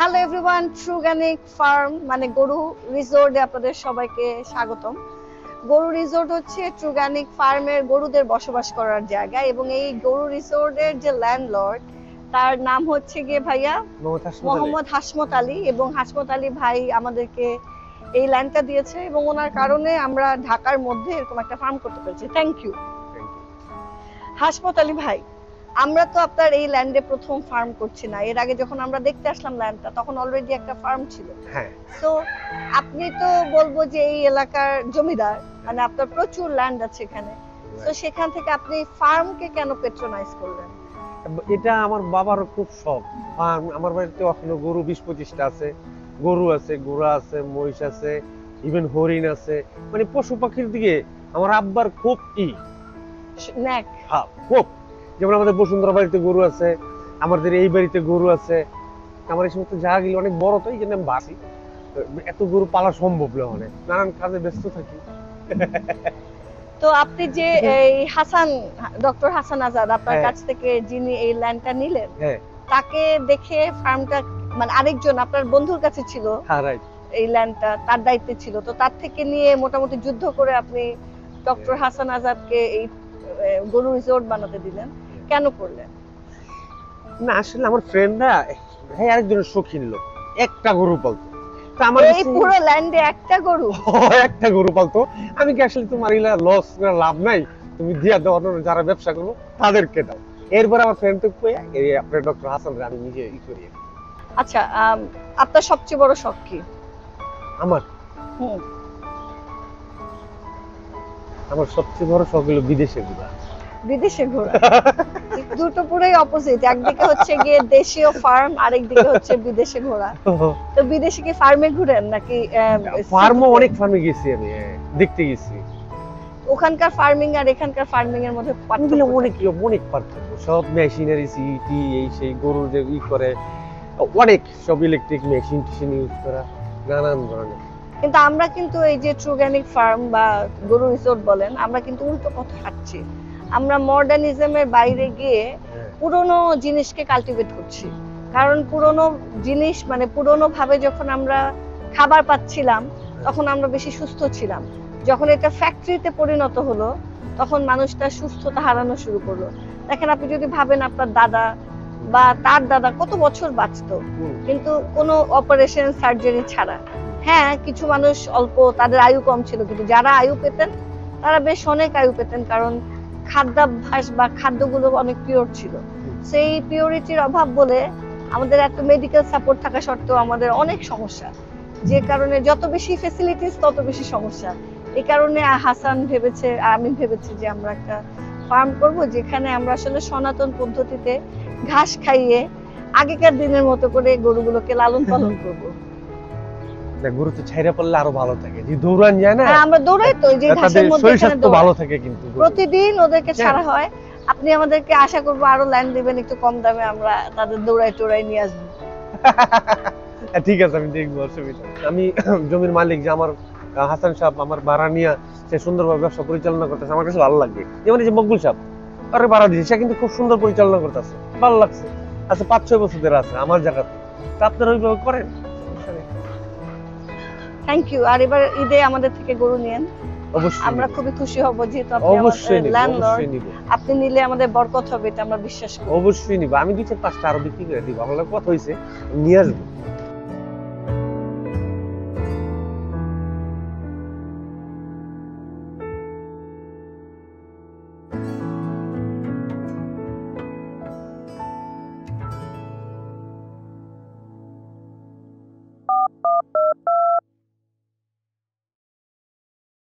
Hello everyone ট্রুগানিক farm মানে গরু রিসোর্টে আপনাদের সবাইকে স্বাগতম। গরু রিসোর্ট হচ্ছে ট্রুগানিক ফার্মের গরুদের বসবাস করার জায়গা এবং এই গরু রিসোর্টের যে ল্যান্ডলর্ড তার নাম হচ্ছে গিয়ে ভাইয়া মোহাম্মদ হাসমত আলী। এবং হাসমত আলী ভাই আমাদেরকে এই ল্যান্ডটা দিয়েছে এবং ওনার কারণে আমরা ঢাকার মধ্যে এরকম একটা ফার্ম করতে পেরেছি। থ্যাংক ইউ হাসমত আলী ভাই আমরা তো আপনার এই ল্যান্ডে প্রথম ফার্ম করছি না। এর আগে যখন আমরা দেখতে আসলাম ল্যান্ডটা তখন অলরেডি একটা ফার্ম ছিল। হ্যাঁ। তো আপনি তো বলব যে এই এলাকার জমিদার মানে আপনার প্রচুর ল্যান্ড আছে এখানে। তো সেখান থেকে আপনি ফার্মকে কেন পেট্রোনাইজ করলেন? এটা আমার বাবার খুব শখ। ফার্ম আমার বাড়িতে এখনও গরু বিশ পঁচিশটা আছে। গরু আছে গোড়া আছে মহিষ আছে ইভেন হরিণ আছে। মানে পশু পাখির দিকে আমার আব্বার খুব ই। হ্যাঁ খুব। যেমন আমাদের বসুন্ধরা বাড়িতে গরু আছে আমাদের এই বাড়িতে গরু আছে। আমার এই সমস্ত জায়গাগুলো অনেক বড় তো এই জন্য আমি বাসি। এত গরু পালা সম্ভব না অনেক নানান কাজে ব্যস্ত থাকি। তো আপনি যে এই হাসান ডক্টর হাসান আজাদ আপনার হ্যাঁ। কাছ থেকে যিনি এই ল্যান্ডটা নিলেন হ্যাঁ। তাকে দেখে ফার্মটা মানে আরেকজন আপনার বন্ধুর কাছে ছিল। হ্যাঁ এই ল্যান্ডটা তার দায়িত্বে ছিল। তো তার থেকে নিয়ে মোটামুটি যুদ্ধ করে আপনি ডক্টর হাসান আজাদকে এই গরু রিসোর্ট বানাতে দিলেন। কেন করলেন? না আসলে আমার ফ্রেন্ডরা হ্যাঁ আরেকজনের শৌখিন লোক। একটা গরু পালতো। আমার এই পুরো ল্যান্ডে একটা গরু? একটা গরু পালতো। আমি কি আসলে তোমার ইলা লস লাভ নাই? তুমি দিয়া দাও অন্য যারা ব্যবসা করব তাদেরকে দাও। এরপর আমার ফ্রেন্ড তো কয়ে এই আপনার ডক্টর হাসান আমি নিজে ই করি। আচ্ছা আপনার সবচেয়ে বড় শখ কি? আমার? হুম, আমার সবচেয়ে বড় শখ হলো বিদেশে ঘোরা। বিদেশে ঘোরা। দুটো পুরোই অপোজিট একদিকে হচ্ছে গিয়ে দেশীয় ফার্ম আরেকদিকে হচ্ছে বিদেশে ঘোরা। তো বিদেশে কি ফার্মে ঘুরেন নাকি ফার্মও অনেক ফার্মে গেছি আমি দেখতে গেছি। ওখানকার ফার্মিং আর এখানকার ফার্মিং এর মধ্যে পার্থক্য অনেক অনেক পার্থক্য। সব মেশিনারি সিটি এই সেই গরু যে ই করে অনেক সব ইলেকট্রিক মেশিন টেশিন ইউজ করা নানান ধরনের। কিন্তু আমরা কিন্তু এই যে ট্রুগ্যানিক ফার্ম বা গরু রিসোর্ট বলেন আমরা কিন্তু উল্টো পথে হাঁটছি। আমরা মডার্নিজমের বাইরে গিয়ে হ্যাঁ। পুরনো জিনিসকে কাল্টিভেট করছি। কারণ পুরনো জিনিস মানে পুরনো ভাবে যখন আমরা খাবার পাচ্ছিলাম তখন আমরা বেশি সুস্থ ছিলাম। যখন এটা ফ্যাক্টরিতে পরিণত হলো তখন মানুষটা সুস্থতা হারানো শুরু করল। দেখেন আপনি যদি ভাবেন আপনার দাদা বা তার দাদা কত বছর বাঁচতো। কিন্তু কোনো অপারেশন সার্জারি ছাড়া। হ্যাঁ কিছু মানুষ অল্প তাদের আয়ু কম ছিল কিন্তু যারা আয়ু পেতেন তারা বেশ অনেক আয়ু পেতেন। কারণ খাদ্যাভ্যাস বা খাদ্যগুলো অনেক পিওর ছিল। সেই পিওরিটির অভাব বলে আমাদের এত মেডিকেল সাপোর্ট থাকা সত্ত্বেও আমাদের অনেক সমস্যা। যে কারণে যত বেশি ফেসিলিটিস তত বেশি সমস্যা। এই কারণে হাসান ভেবেছে আমি ভেবেছি যে আমরা একটা ফার্ম করব যেখানে আমরা আসলে সনাতন পদ্ধতিতে ঘাস খাইয়ে আগেকার দিনের মতো করে গরুগুলোকে লালন পালন করব। না ছাইরা পড়লে আরও ভালো থাকে। যে দৌড়ান যায় না হ্যাঁ আমরা দৌড়াই তো যে ঘাসের মধ্যে শরীর এখানে স্বাস্থ্য ভালো থাকে কিন্তু প্রতিদিন ওদেরকে হ্যাঁ। ছাড়া হয়। আপনি আমাদেরকে আশা করব আরও ল্যান্ড দিবেন একটু কম দামে আমরা তাদের দৌড়াই টোড়াই নিয়ে আসব। হ্যাঁ, ঠিক আছে আমি দেখব অসুবিধা আমি জমির মালিক যে আমার হাসান সাহেব আমার ভাড়া নিয়ে সে সুন্দরভাবে ব্যবসা পরিচালনা করতেছে আমার কাছে ভালো লাগবে যেমন এই যে মকবুল সাহেব আরে ভাড়া দিয়েছে সে কিন্তু খুব সুন্দর পরিচালনা করতেছে ভালো লাগছে। আচ্ছা পাঁচ ছয় বছর ধরে আছে আমার জায়গাতে। তা আপনারা ওইভাবে করেন। থ্যাংক ইউ আর এবার ঈদে আমাদের থেকে গরু নিয়েন। আমরা খুবই খুশি হব যেহেতু আপনি ল্যান্ডলর্ড আপনি নিলে আমাদের বরকত হবে এটা আমরা বিশ্বাস করি। অবশ্যই নিব। আমি দুই চার পাঁচটা আরও বিক্রি করে দিব। আমার কথা হয়েছে নিয়ে আসব।